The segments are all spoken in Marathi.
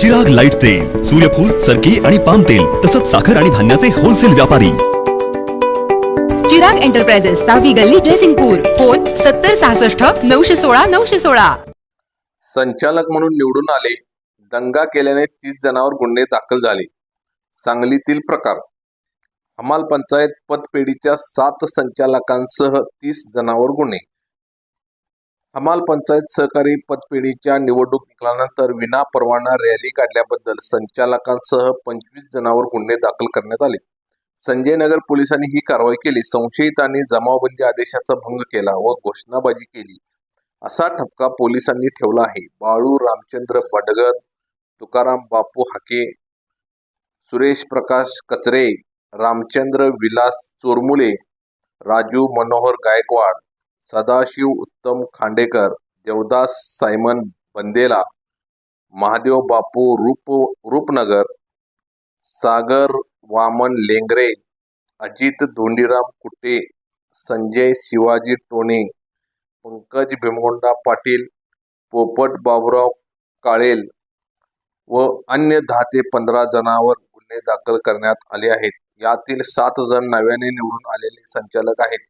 जग लाइट तेल सूर्यफूल सरकी आणि पाम तेल तसंच साखर आणि धान्याचे होलसेल व्यापारी. चिराग एंटरप्राइजेस सहावी गल्ली ड्रेसिंगपूर फोन सत्तर सहासष्ट नऊशे सोळा नऊशे सोळा. संचालक म्हणून निवडून आले दंगा केल्याने तीस जणांवर गुन्हे दाखल झाले. सांगलीतील प्रकार. हमाल पंचायत पतपेढीच्या सात संचालकांसह तीस जणांवर गुन्हे. हमाल पंचायत सहकारी पतपेढीच्या निवडणूक निकालानंतर विना परवाना रॅली काढल्याबद्दल संचालकांसह पंचवीस जणांवर गुन्हे दाखल करण्यात आले. संजय नगर पोलिसांनी ही कारवाई केली. संशयितांनी जमावबंदी आदेशाचा भंग केला व घोषणाबाजी केली. असा ठपका पोलिसांनी ठेवला आहे. बाळू रामचंद्र बडगर तुकाराम बापू हाके सुरेश प्रकाश कचरे रामचंद्र विलास चोरमुले राजू मनोहर गायकवाड सदाशिव उत्तम खांडेकर देवदास सायमन बंदेला महादेव बापू रूप रूपनगर सागर वामन लेंगरे अजित धोंडीराम कुटे संजय शिवाजी टोणे पंकज भीमगोंडा पाटील पोपट बाबुराव काळेल व अन्य दहा ते पंधरा जणांवर गुन्हे दाखल करण्यात आले आहेत. यातील सात जण नव्याने निवडून आलेले संचालक आहेत.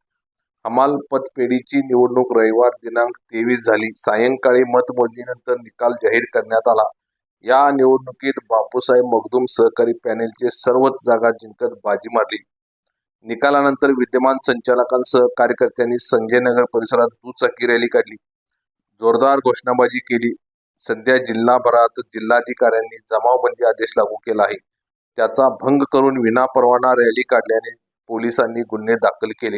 हमाल पतपेढीची निवडणूक रविवार दिनांक तेवीस झाली. सायंकाळी मतमोजणीनंतर निकाल जाहीर करण्यात आला. या निवडणुकीत बापूसाहेब मगदूम सहकारी पॅनेलचे सर्वच जागा जिंकत बाजी मारली. निकालानंतर विद्यमान संचालकांसह कार्यकर्त्यांनी संजय नगर परिसरात दुचाकी रॅली काढली. जोरदार घोषणाबाजी केली. सध्या जिल्हाभरात जिल्हाधिकाऱ्यांनी जमावबंदी आदेश लागू केला आहे. त्याचा भंग करून विनापरवाना रॅली काढल्याने पोलिसांनी गुन्हे दाखल केले.